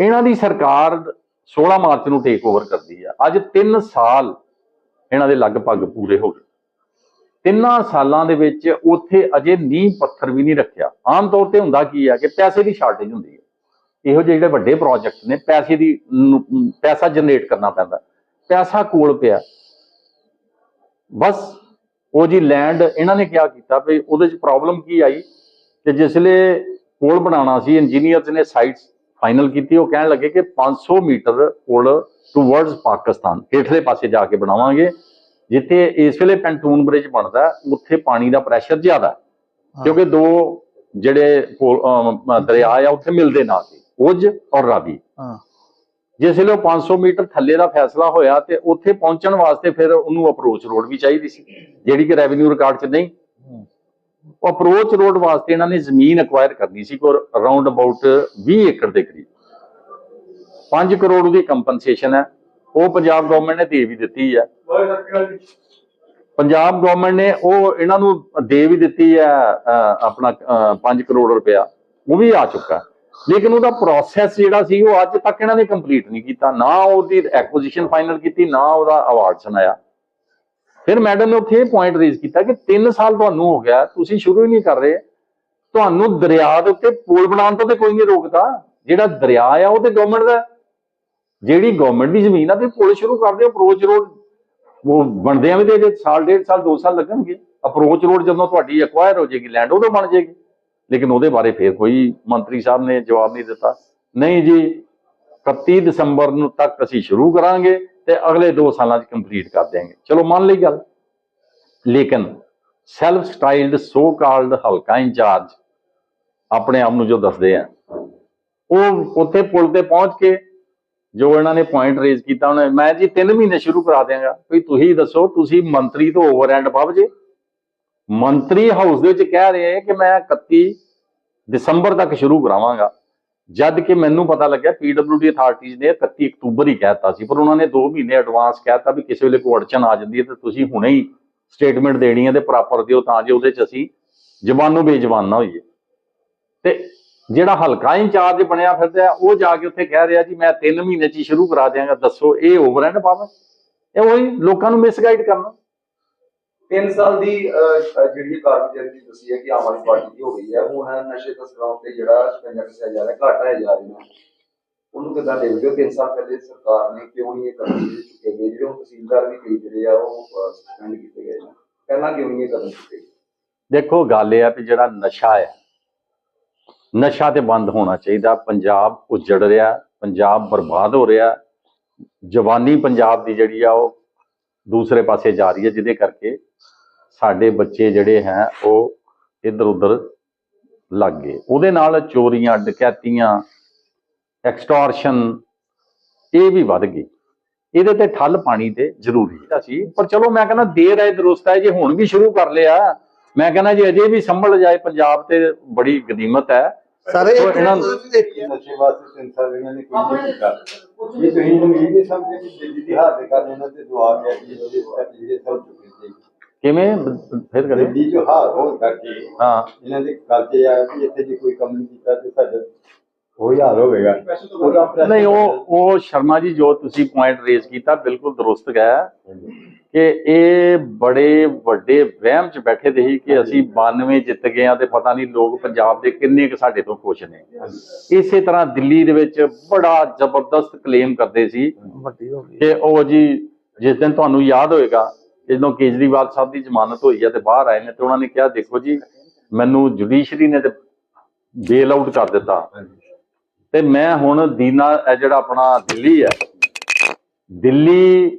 ਇਹਨਾਂ ਦੀ ਸਰਕਾਰ 16 ਮਾਰਚ ਨੂੰ ਟੇਕ ਓਵਰ ਕਰਦੀ ਆ। ਅੱਜ 3 ਸਾਲ ਇਹਨਾਂ ਦੇ ਲਗਭਗ ਪੂਰੇ ਹੋ ਗਏ। ਤਿੰਨਾਂ ਸਾਲਾਂ ਦੇ ਵਿੱਚ ਉੱਥੇ ਅਜੇ ਨੀਂਹ ਪੱਥਰ ਵੀ ਨਹੀਂ ਰੱਖਿਆ। ਆਮ ਤੌਰ ਤੇ ਹੁੰਦਾ ਕੀ ਹੈ ਕਿ ਪੈਸੇ ਦੀ ਸ਼ਾਰਟੇਜ ਹੁੰਦੀ ਹੈ। ਇਹੋ ਜਿਹੇ ਜਿਹੜੇ ਵੱਡੇ ਪ੍ਰੋਜੈਕਟ ਨੇ, ਪੈਸੇ ਦੀ ਪੈਸਾ ਜਨਰੇਟ ਕਰਨਾ ਪੈਂਦਾ। ਪੈਸਾ ਕੋਲ ਪਿਆ। ਬਸ ਉਹ ਜੀ ਲੈਂਡ ਇਹਨਾਂ ਨੇ ਕਿਹਾ ਕੀਤਾ ਵੀ ਉਹਦੇ ਚ ਪ੍ਰੋਬਲਮ ਕੀ ਆਈ ਕਿ ਜਿਸਲੇ ਪੁਲ ਬਣਾਉਣਾ ਸੀ ਇੰਜੀਨੀਅਰਸ ਨੇ ਸਾਈਟਸ ਫਾਈਨਲ ਕੀਤੀ, ਉਹ ਕਹਿਣ ਲੱਗੇ ਕਿ 500 ਮੀਟਰ ਪੁਲ ਟੂਵਰਡਸ ਪਾਕਿਸਤਾਨ, ਹੇਠਲੇ ਪਾਸੇ ਜਾ ਕੇ ਬਣਾਵਾਂਗੇ। ਜਿੱਥੇ ਇਸ ਵੇਲੇ ਪੈਂਟੂਨ ਬ੍ਰਿਜ ਬਣਦਾ ਉੱਥੇ ਪਾਣੀ ਦਾ ਪ੍ਰੈਸ਼ਰ ਜ਼ਿਆਦਾ ਕਿਉਂਕਿ ਦੋ ਜਿਹੜੇ ਦਰਿਆ ਆ ਉੱਥੇ ਮਿਲਦੇ ਨਾ ਸੀ ਉਜ ਔਰ ਰਾਵੀ। ਜਿਸ ਵੇਲੇ ਉਹ 500 ਮੀਟਰ ਥੱਲੇ ਦਾ ਫੈਸਲਾ ਹੋਇਆ ਤੇ ਉੱਥੇ ਪਹੁੰਚਣ ਵਾਸਤੇ ਫਿਰ ਉਹਨੂੰ ਅਪਰੋਚ ਰੋਡ ਵੀ ਚਾਹੀਦੀ ਸੀ ਜਿਹੜੀ ਕਿ ਰੈਵਨਿਊ ਰਿਕਾਰਡ 'ਚ ਨਹੀਂ। ਉਹ ਅਪਰੋਚ ਰੋਡ ਵਾਸਤੇ ਇਹਨਾਂ ਨੇ ਜ਼ਮੀਨ ਅਕਵਾਇਰ ਕਰਨੀ ਸੀ ਕੋਈ ਅਰਾਊਂਡ ਅਬਾਊਟ 20 ਏਕੜ ਦੇ ਕਰੀਬ। 5 ਕਰੋੜ ਦੀ ਕੰਪਨਸੇਸ਼ਨ ਹੈ। ਉਹ ਪੰਜਾਬ ਗਵਰਨਮੈਂਟ ਨੇ ਦੇ ਵੀ ਦਿੱਤੀ ਹੈ ਪੰਜਾਬ ਗਵਰਨਮੈਂਟ ਨੇ ਉਹ ਇਹਨਾਂ ਨੂੰ ਦੇ ਵੀ ਦਿੱਤੀ ਹੈ ਆਪਣਾ 5 ਕਰੋੜ ਰੁਪਇਆ। ਉਹ ਵੀ ਆ ਚੁੱਕਾ। ਲੇਕਿਨ ਉਹਦਾ ਪ੍ਰੋਸੈਸ ਜਿਹੜਾ ਸੀ, ਉਹ ਅੱਜ ਤੱਕ ਇਹਨਾਂ ਨੇ ਕੰਪਲੀਟ ਨਹੀਂ ਕੀਤਾ। ਨਾ ਉਹਦੀ ਐਕੁਜੀਸ਼ਨ ਫਾਈਨਲ ਕੀਤੀ, ਨਾ ਉਹਦਾ ਅਵਾਰਡ ਸੁਣਾਇਆ। ਫਿਰ ਮੈਡਮ ਨੇ ਉੱਥੇ ਇਹ ਪੁਆਇੰਟ ਰੇਜ਼ ਕੀਤਾ ਕਿ 3 ਸਾਲ ਤੁਹਾਨੂੰ ਹੋ ਗਿਆ, ਤੁਸੀਂ ਸ਼ੁਰੂ ਹੀ ਨਹੀਂ ਕਰ ਰਹੇ। ਤੁਹਾਨੂੰ ਦਰਿਆ ਦੇ ਉੱਤੇ ਪੁਲ ਬਣਾਉਣ ਤੋਂ ਤੇ ਕੋਈ ਨਹੀਂ ਰੋਕਦਾ। ਜਿਹੜਾ ਦਰਿਆ ਆ, ਉਹ ਤੇ ਗਵਰਨਮੈਂਟ ਦਾ ਜਿਹੜੀ ਗਵਰਨਮੈਂਟ ਦੀ ਜ਼ਮੀਨ ਆ ਤੇ ਪੁਲ ਸ਼ੁਰੂ ਕਰ ਦਿਓ ਅਪਰੋਚ ਰੋਡ ਉਹ ਬਣਦੇ ਆ ਵੀ ਤੇ ਸਾਲ, ਡੇਢ ਸਾਲ 2 ਸਾਲ ਲੱਗਣਗੇ। ਅਪਰੋਚ ਰੋਡ ਜਦੋਂ ਤੁਹਾਡੀ ਐਕਵਾਇਰ ਹੋ ਜਾਏਗੀ ਲੈਂਡ ਉਦੋਂ ਬਣ ਜਾਏਗੀ। ਲੇਕਿਨ ਉਹਦੇ ਬਾਰੇ ਫਿਰ ਕੋਈ ਮੰਤਰੀ ਸਾਹਿਬ ਨੇ ਜਵਾਬ ਨਹੀਂ ਦਿੱਤਾ। ਨਹੀਂ ਜੀ 31 ਦਸੰਬਰ ਨੂੰ ਤੱਕ ਅਸੀਂ ਸ਼ੁਰੂ ਕਰਾਂਗੇ ਤੇ ਅਗਲੇ 2 ਸਾਲਾਂ 'ਚ ਕੰਪਲੀਟ ਕਰ ਦਿਆਂਗੇ। ਚਲੋ, ਮੰਨ ਲਈ ਗੱਲ। ਲੇਕਿਨ ਸੈਲਫ ਸਟਾਈਲਡ ਸੋ ਕਾਲਡ ਹਲਕਾ ਇੰਚਾਰਜ ਆਪਣੇ ਆਪ ਨੂੰ ਜੋ ਦੱਸਦੇ ਆ, ਉਹ ਉੱਥੇ ਪੁਲ ਤੇ ਪਹੁੰਚ ਕੇ ਜੋ ਇਹਨਾਂ ਨੇ ਪੁਆਇੰਟ ਰੇਜ਼ ਕੀਤਾ, ਉਹਨੇ ਮੈਂ ਜੀ 3 ਮਹੀਨੇ ਸ਼ੁਰੂ ਕਰਾ ਦਿਆਂਗਾ। ਵੀ ਤੁਸੀਂ ਦੱਸੋ, ਤੁਸੀਂ ਮੰਤਰੀ ਤੋਂ ਓਵਰ ਐਂਡ ਪਵ ਜੇ। ਮੰਤਰੀ ਹਾਊਸ ਦੇ ਵਿੱਚ ਕਹਿ ਰਹੇ ਕਿ ਮੈਂ 31 ਦਸੰਬਰ ਤੱਕ ਸ਼ੁਰੂ ਕਰਾਵਾਂਗਾ। ਜਦ ਕਿ ਮੈਨੂੰ ਪਤਾ ਲੱਗਿਆ ਪੀਡਬਲਯੂਡੀ ਅਥਾਰਟੀਜ਼ ਨੇ 31 ਅਕਤੂਬਰ ਹੀ ਕਹਿਤਾ ਸੀ, ਪਰ ਉਹਨਾਂ ਨੇ 2 ਮਹੀਨੇ ਐਡਵਾਂਸ ਕਹਿਤਾ ਵੀ ਕਿਸੇ ਵੇਲੇ ਕੋਈ ਅੜਚਨ ਆ ਜਾਂਦੀ ਹੈ ਤੇ ਤੁਸੀਂ ਹੁਣੇ ਹੀ ਸਟੇਟਮੈਂਟ ਦੇਣੀ ਹੈ ਤੇ ਪ੍ਰੋਪਰ ਦਿਓ ਤਾਂ ਜੋ ਉਹਦੇ ਚ ਅਸੀਂ ਜ਼ਬਾਨੋਂ ਬੇਜ਼ਬਾਨ ਨਾ ਹੋਈਏ। ਤੇ ਜਿਹੜਾ ਹਲਕਾ ਇੰਚਾਰਜ ਬਣਿਆ ਫਿਰਦਾ ਉਹ ਜਾ ਕੇ ਉੱਥੇ ਕਹਿ ਰਿਹਾ ਜੀ ਮੈਂ 3 ਮਹੀਨੇ ਚ ਸ਼ੁਰੂ ਕਰਾ ਦਿਆਂਗਾ ਦੱਸੋ ਇਹ ਓਵਰ ਐਂਡ ਪਾਵਰ ਇਹ ਉਹੀ ਲੋਕਾਂ ਨੂੰ ਮਿਸਗਾਈਡ ਕਰਨਾ। 3 ਸਾਲ ਦੀ ਜਿਹੜੀ ਕਾਰਗੁਜ਼ਾਰੀ ਦੱਸੀ ਹੈ ਕਿ ਆਮ ਆਦਮੀ ਪਾਰਟੀ ਦੀ ਹੋ ਗਈ ਹੈ ਹੁਣ ਨਸ਼ੇ ਤਸਕਰਾਂ ਉੱਤੇ ਜਿਹੜਾ ਸ਼ਿਕੰਜਾ ਕੱਸਿਆ ਜਾ ਰਿਹਾ ਘਾਟਾ ਹੈ ਜਾ ਰਿਹਾ। ਉਹਨੂੰ ਕਿੱਦਾਂ ਦੇਖਦੇ ਹੋ 3 ਸਾਲ ਪਹਿਲੇ ਸਰਕਾਰ ਨੇ ਕਿਉਂ ਨਹੀਂ ਇਹ ਕਦਮ ਚੁੱਕੇ ਗਏ? ਜਿਹੜੇ ਹੁਣ ਤਹਿਸੀਲਦਾਰ ਵੀ ਕਈ ਜਿਹੜੇ ਆ ਉਹ ਸਸਪੈਂਡ ਕੀਤੇ ਗਏ ਨੇ। ਪਹਿਲਾਂ ਕਿਉਂ ਨਹੀਂ ਇਹ ਕਦਮ ਚੁੱਕੇ? ਦੇਖੋ ਗੱਲ ਇਹ ਆ ਵੀ ਜਿਹੜਾ ਨਸ਼ਾ ਹੈ ਨਸ਼ਾ ਤੇ ਬੰਦ ਹੋਣਾ ਚਾਹੀਦਾ। ਪੰਜਾਬ ਉਜੜ ਰਿਹਾ, ਪੰਜਾਬ ਬਰਬਾਦ ਹੋ ਰਿਹਾ। ਜਵਾਨੀ ਪੰਜਾਬ ਦੀ ਜਿਹੜੀ ਆ, ਉਹ ਦੂਸਰੇ ਪਾਸੇ ਜਾ ਰਹੀ ਹੈ, ਜਿਹਦੇ ਕਰਕੇ ਸਾਡੇ ਬੱਚੇ ਜਿਹੜੇ ਹੈ, ਉਹ ਇੱਧਰ ਉੱਧਰ ਲੱਗ ਗਏ। ਉਹਦੇ ਨਾਲ ਚੋਰੀਆਂ, ਡਕੈਤੀਆਂ ਐਕਸਟੋਰਸ਼ਨ ਇਹ ਵੀ ਵੱਧ ਗਈ। ਇਹਦੇ ਤੇ ਠੱਲ ਪਾਣੀ ਤੇ ਜ਼ਰੂਰੀ ਹੈ ਸੀ ਪਰ ਚਲੋ ਮੈਂ ਕਹਿੰਦਾ ਦੇਰ ਹੈ, ਦਰੁਸਤ ਹੈ। ਜੇ ਹੁਣ ਵੀ ਸ਼ੁਰੂ ਕਰ ਲਿਆ, ਮੈਂ ਕਹਿੰਦਾ ਜੇ ਅਜੇ ਵੀ ਸੰਭਲ ਜਾਏ, ਪੰਜਾਬ ਤੇ ਬੜੀ ਗਨੀਮਤ ਹੈ। ਸਾਰੇ ਇਹਨਾਂ ਨਸ਼ੇ ਵਾਸਤੇ ਸਾਲ ਇਹਨਾਂ ਨੇ ਕੋਈ ਨਹੀਂ ਕੀਤਾ ਇਹ ਤੁਸੀਂ ਉਮੀਦ ਨਹੀਂ ਸਮਝਦੇ ਕਿ ਦਿੱਲੀ ਦੀ ਹਾਰ ਦੇ ਕਾਰਨ ਇਹਨਾਂ ਤੇ ਦੁਆ ਗਿਆ ਕਿ ਜਿਹੜੇ ਸਟੈਪ ਜਿਹੜੇ ਸਭ ਚੁੱਕੇ ਸੀ ਕਿਵੇਂ? ਫਿਰ ਕਰੇ ਦਿੱਲੀ ਜੋ ਹਾਰ ਹੋਣ ਕਰਕੇ ਹਾਂ। ਇਹਨਾਂ ਦੇ ਗੱਲ ਤੇ ਆਇਆ ਕਿ ਇੱਥੇ ਜੇ ਕੋਈ ਕੰਮ ਨਹੀਂ ਕੀਤਾ ਤੇ ਸਾਡਾ ਉਹੀ ਹਾਲ ਹੋਵੇਗਾ। ਨਹੀਂ ਉਹ ਉਹ ਸ਼ਰਮਾ ਜੀ ਜੋ ਤੁਸੀਂ ਪੁਆਇੰਟ ਰੇਜ਼ ਕੀਤਾ ਬਿਲਕੁਲ ਦਰੁਸਤ ਹੈ ਕਿ ਇਹ ਬੜੇ ਵੱਡੇ ਵਹਿਮ ਚ ਬੈਠੇ ਦੇ ਸੀ ਕਿ ਅਸੀਂ 92 ਜਿੱਤ ਗਏ ਆ ਤੇ ਪਤਾ ਨਹੀਂ ਲੋਕ ਪੰਜਾਬ ਦੇ ਕਿੰਨੇ ਕੁ ਸਾਡੇ ਤੋਂ ਖੁਸ਼ ਨੇ। ਇਸੇ ਤਰ੍ਹਾਂ ਦਿੱਲੀ ਦੇ ਵਿੱਚ ਬੜਾ ਜ਼ਬਰਦਸਤ ਕਲੇਮ ਕਰਦੇ ਸੀ ਕਿ ਉਹ ਜੀ ਜਿਸ ਦਿਨ ਤੁਹਾਨੂੰ ਯਾਦ ਹੋਏਗਾ ਜਦੋਂ ਕੇਜਰੀਵਾਲ ਸਾਹਿਬ ਦੀ ਜ਼ਮਾਨਤ ਹੋਈ ਹੈ ਤੇ ਬਾਹਰ ਆਏ ਨੇ ਤੇ ਉਹਨਾਂ ਨੇ ਕਿਹਾ ਦੇਖੋ ਜੀ ਮੈਨੂੰ ਜੁਡੀਸ਼ਰੀ ਨੇ ਤੇ ਬੇਲ ਆਊਟ ਕਰ ਦਿੱਤਾ। ਤੇ ਮੈਂ ਹੁਣ ਦੀਨਾ ਇਹ ਜਿਹੜਾ ਆਪਣਾ ਦਿੱਲੀ ਹੈ ਦਿੱਲੀ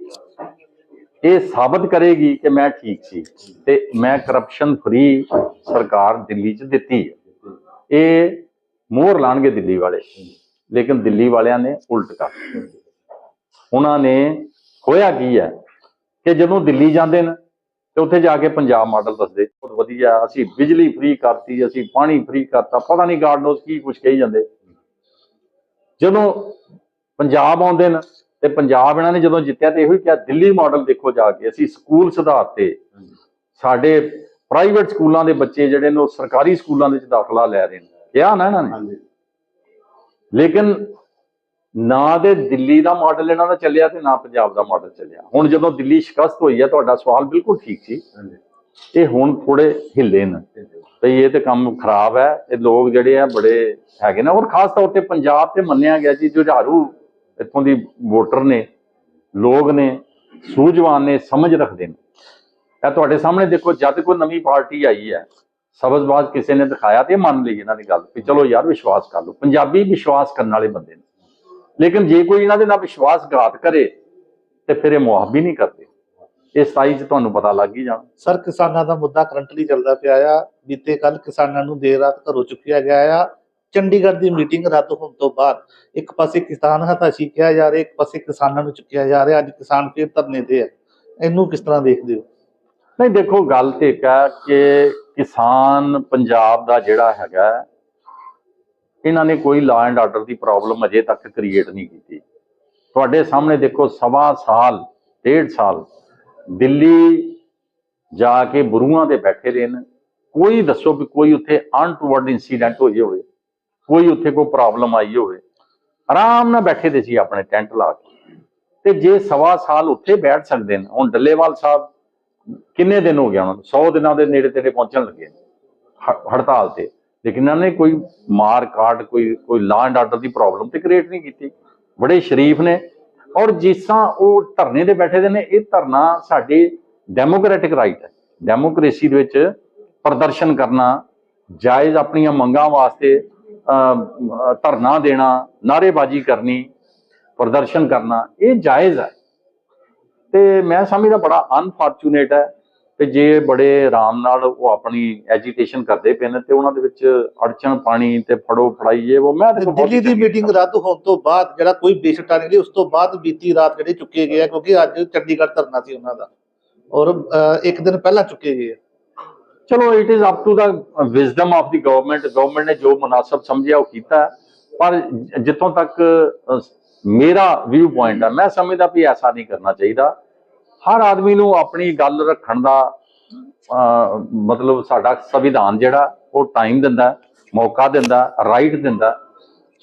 ਇਹ ਸਾਬਤ ਕਰੇਗੀ ਕਿ ਮੈਂ ਠੀਕ ਸੀ ਤੇ ਮੈਂ ਕਰਪਸ਼ਨ ਫਰੀ ਸਰਕਾਰ ਦਿੱਲੀ 'ਚ ਦਿੱਤੀ ਹੈ। ਇਹ ਮੋਹਰ ਲਾਣਗੇ ਦਿੱਲੀ ਵਾਲੇ। ਲੇਕਿਨ ਦਿੱਲੀ ਵਾਲਿਆਂ ਨੇ ਉਲਟ ਕਰ ਉਹਨਾਂ ਨੇ ਹੋਇਆ ਕੀ ਹੈ ਕਿ ਜਦੋਂ ਦਿੱਲੀ ਜਾਂਦੇ ਨੇ ਤੇ ਉੱਥੇ ਜਾ ਕੇ ਪੰਜਾਬ ਮਾਡਲ ਦੱਸਦੇ, ਬਹੁਤ ਵਧੀਆ, ਅਸੀਂ ਬਿਜਲੀ ਫ੍ਰੀ ਕਰਤੀ, ਅਸੀਂ ਪਾਣੀ ਫ੍ਰੀ ਕਰਤਾ, ਪਤਾ ਨਹੀਂ ਗਾਰਡ ਨੋਸ ਕੀ ਕੁਝ ਕਹੀ ਜਾਂਦੇ। ਜਦੋਂ ਪੰਜਾਬ ਆਉਂਦੇ ਨੇ ਤੇ ਪੰਜਾਬ ਇਹਨਾਂ ਨੇ ਜਦੋਂ ਜਿੱਤਿਆ ਤੇ ਇਹੋ ਹੀ ਕਿਹਾ ਦਿੱਲੀ ਮਾਡਲ ਦੇਖੋ ਜਾ ਕੇ ਅਸੀਂ ਸਕੂਲ ਸੁਧਾਰਤੇ ਸਾਡੇ ਪ੍ਰਾਈਵੇਟ ਸਕੂਲਾਂ ਦੇ ਬੱਚੇ ਜਿਹੜੇ ਨੇ ਉਹ ਸਰਕਾਰੀ ਸਕੂਲਾਂ ਦੇ ਵਿੱਚ ਦਾਖਲਾ ਲੈ ਰਹੇ ਨੇ। ਕਿਹਾ ਨਾ ਇਹਨਾਂ ਨੇ? ਲੇਕਿਨ ਨਾ ਦੇ ਦਿੱਲੀ ਦਾ ਮਾਡਲ ਇਹਨਾਂ ਦਾ ਚੱਲਿਆ ਤੇ ਨਾ ਪੰਜਾਬ ਦਾ ਮਾਡਲ ਚੱਲਿਆ। ਹੁਣ ਜਦੋਂ ਦਿੱਲੀ ਸ਼ਿਕਸਤ ਹੋਈ ਹੈ ਤੁਹਾਡਾ ਸਵਾਲ ਬਿਲਕੁਲ ਠੀਕ ਸੀ। ਇਹ ਹੁਣ ਥੋੜੇ ਹਿੱਲੇ ਨੇ। ਤੇ ਇਹ ਤੇ ਕੰਮ ਖਰਾਬ ਹੈ ਇਹ ਲੋਕ ਜਿਹੜੇ ਆ ਬੜੇ ਹੈਗੇ ਨੇ। ਔਰ ਖਾਸ ਤੌਰ ਤੇ ਪੰਜਾਬ ਤੇ ਮੰਨਿਆ ਗਿਆ ਜੀ ਜੁਝਾਰੂ ਇੱਥੋਂ ਦੀ ਵੋਟਰ ਨੇ, ਲੋਕ ਨੇ, ਸੂਝਵਾਨ ਨੇ, ਸਮਝ ਰੱਖਦੇ ਨੇ। ਇਹ ਤੁਹਾਡੇ ਸਾਹਮਣੇ ਦੇਖੋ, ਜਦ ਕੋਈ ਨਵੀਂ ਪਾਰਟੀ ਆਈ ਹੈ, ਸਬਜ਼ਬਾਜ਼ ਕਿਸੇ ਨੇ ਦਿਖਾਇਆ ਤੇ ਮੰਨ ਲਈ ਇਹਨਾਂ ਦੀ ਗੱਲ ਵੀ ਚਲੋ ਯਾਰ ਵਿਸ਼ਵਾਸ ਕਰ ਲਓ, ਪੰਜਾਬੀ ਵਿਸ਼ਵਾਸ ਕਰਨ ਵਾਲੇ ਬੰਦੇ ਨੇ। ਲੇਕਿਨ ਜੇ ਕੋਈ ਇਹਨਾਂ ਦੇ ਨਾਲ ਵਿਸ਼ਵਾਸਘਾਤ ਕਰੇ, ਤੇ ਫਿਰ ਇਹ ਮੁਆਫੀ ਨਹੀਂ ਕਰਦੇ। ਇਹ 27 ਚ ਤੁਹਾਨੂੰ ਪਤਾ ਲੱਗ ਹੀ ਜਾਣਾ। ਸਰ, ਕਿਸਾਨਾਂ ਦਾ ਮੁੱਦਾ ਕਰੰਟਲੀ ਚੱਲਦਾ ਪਿਆ ਆ। ਬੀਤੇ ਕੱਲ ਕਿਸਾਨਾਂ ਨੂੰ ਦੇਰ ਰਾਤ ਘਰੋਂ ਚੁੱਕਿਆ ਗਿਆ ਆ। ਚੰਡੀਗੜ੍ਹ ਦੀ ਮੀਟਿੰਗ ਰੱਦ ਹੋਣ ਤੋਂ ਬਾਅਦ ਇੱਕ ਪਾਸੇ ਕਿਸਾਨ ਹਤਾਸ਼ੀ ਕਿਹਾ ਜਾ ਰਿਹਾ, ਇੱਕ ਪਾਸੇ ਕਿਸਾਨਾਂ ਨੂੰ ਚੁੱਕਿਆ ਜਾ ਰਿਹਾ, ਅੱਜ ਕਿਸਾਨ ਫੇਰ ਧਰਨੇ ਤੇ ਆ। ਇਹਨੂੰ ਕਿਸ ਤਰ੍ਹਾਂ ਦੇਖਦੇ ਹੋ? ਨਹੀਂ, ਦੇਖੋ, ਗੱਲ ਤੇ ਇੱਕ ਕਿ ਕਿਸਾਨ ਪੰਜਾਬ ਦਾ ਜਿਹੜਾ ਹੈਗਾ ਇਹਨਾਂ ਨੇ ਕੋਈ ਲਾ ਐਂਡ ਆਰਡਰ ਦੀ ਪ੍ਰੋਬਲਮ ਅਜੇ ਤੱਕ ਕ੍ਰੀਏਟ ਨਹੀਂ ਕੀਤੀ। ਤੁਹਾਡੇ ਸਾਹਮਣੇ ਦੇਖੋ, ਸਵਾ ਸਾਲ, ਡੇਢ ਸਾਲ ਦਿੱਲੀ ਜਾ ਕੇ ਬਰੂਆਂ ਤੇ ਬੈਠੇ ਰਹੇ ਨੇ। ਕੋਈ ਦੱਸੋ ਵੀ ਕੋਈ ਉੱਥੇ ਅਨਟਵਰਡ ਇਨਸੀਡੈਂਟ ਹੋਈ ਹੋਵੇ। ਕੋਈ ਉੱਥੇ ਕੋਈ ਪ੍ਰੋਬਲਮ ਆਈ ਹੋਵੇ, ਆਰਾਮ ਨਾਲ ਬੈਠੇ ਦੇ ਸੀ ਆਪਣੇ ਟੈਂਟ ਲਾ ਕੇ। ਤੇ ਜੇ ਸਵਾ ਸਾਲ ਉੱਥੇ ਬੈਠ ਸਕਦੇ ਨੇ, ਹੁਣ ਡੱਲੇਵਾਲ ਸਾਹਿਬ ਕਿੰਨੇ ਦਿਨ ਹੋ ਗਿਆ ਉਹਨਾਂ ਨੂੰ? 100 ਦਿਨਾਂ ਦੇ ਨੇੜੇ ਤੇੜੇ ਪਹੁੰਚਣ ਲੱਗੇ ਹੜਤਾਲ ਤੇ। ਲੇਕਿਨ ਇਹਨਾਂ ਨੇ ਕੋਈ ਮਾਰ ਕਾਟ, ਕੋਈ ਕੋਈ ਲਾ ਐਂਡ ਆਰਡਰ ਦੀ ਪ੍ਰੋਬਲਮ ਤੇ ਕ੍ਰੀਏਟ ਨਹੀਂ ਕੀਤੀ। ਬੜੇ ਸ਼ਰੀਫ ਨੇ। ਔਰ ਜਿਸਾਂ ਉਹ ਧਰਨੇ ਤੇ ਬੈਠੇ ਦੇ ਨੇ, ਇਹ ਧਰਨਾ ਸਾਡੇ ਡੈਮੋਕ੍ਰੈਟਿਕ ਰਾਈਟ ਹੈ। ਡੈਮੋਕ੍ਰੇਸੀ ਦੇ ਵਿੱਚ ਪ੍ਰਦਰਸ਼ਨ ਕਰਨਾ ਜਾਇਜ਼ ਆਪਣੀਆਂ ਮੰਗਾਂ ਵਾਸਤੇ ਧਰਨਾ ਦੇਣਾ ਨਾਅਰੇਬਾਜ਼ੀ ਕਰਨੀ ਪ੍ਰਦਰਸ਼ਨ ਕਰਨਾ ਇਹ ਜਾਇਜ਼ ਹੈ। ਤੇ ਮੈਂ ਸਮਝਦਾ ਬੜਾ ਅਨਫੋਰਚੂਨੇਟ ਹੈ ਤੇ ਜੇ ਬੜੇ ਆਰਾਮ ਨਾਲ ਉਹ ਆਪਣੀ ਐਜੀਟੇਸ਼ਨ ਕਰਦੇ ਪਏ ਨੇ ਤੇ ਉਹਨਾਂ ਦੇ ਵਿੱਚ ਅੜਚਣ ਪਾਣੀ ਤੇ ਫੜੋ ਫੜਾਈ ਇਹ ਉਹ ਮੈਂ ਤੇ ਦਿੱਲੀ ਦੀ ਮੀਟਿੰਗ ਰੱਦ ਹੋਣ ਤੋਂ ਬਾਅਦ ਜਿਹੜਾ ਕੋਈ ਬੇਸਟਾ ਨਹੀਂ ਰਹੀ ਉਸ ਤੋਂ ਬਾਅਦ ਬੀਤੀ ਰਾਤ ਜਿਹੜੇ ਚੁੱਕੇ ਗਏ ਆ ਕਿਉਂਕਿ ਅੱਜ ਚੰਡੀਗੜ੍ਹ ਧਰਨਾ ਸੀ ਉਹਨਾਂ ਦਾ। ਔਰ ਇੱਕ ਦਿਨ ਪਹਿਲਾਂ ਚੁੱਕੇ ਗਏ ਆ। ਚਲੋ it is up to the wisdom of the government government ਨੇ ਜੋ ਮੁਨਾਸਬ ਸਮਝਿਆ, ਉਹ ਕੀਤਾ। ਪਰ ਜਿੱਥੋਂ ਤੱਕ ਮੇਰਾ ਵਿਊ ਪੁਆਇੰਟ ਆ, ਮੈਂ ਸਮਝਦਾ ਵੀ ਐਸਾ ਨਹੀਂ ਕਰਨਾ ਚਾਹੀਦਾ। ਹਰ ਆਦਮੀ ਨੂੰ ਆਪਣੀ ਗੱਲ ਰੱਖਣ ਦਾ ਮਤਲਬ ਸਾਡਾ ਸੰਵਿਧਾਨ ਜਿਹੜਾ, ਉਹ ਟਾਈਮ ਦਿੰਦਾ, ਮੌਕਾ ਦਿੰਦਾ ਰਾਈਟ ਦਿੰਦਾ।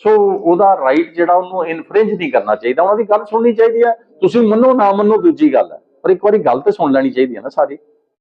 ਸੋ ਉਹਦਾ ਰਾਈਟ ਜਿਹੜਾ, ਉਹਨੂੰ ਇਨਫ੍ਰਿੰਜ ਨਹੀਂ ਕਰਨਾ ਚਾਹੀਦਾ। ਉਹਨਾਂ ਦੀ ਗੱਲ ਸੁਣਨੀ ਚਾਹੀਦੀ ਹੈ ਤੁਸੀਂ ਮੰਨੋ, ਨਾ ਮੰਨੋ, ਦੂਜੀ ਗੱਲ ਹੈ ਪਰ ਇੱਕ ਵਾਰੀ ਗੱਲ ਤੇ ਸੁਣ ਲੈਣੀ ਚਾਹੀਦੀ ਹੈ ਨਾ ਸਾਰੀ।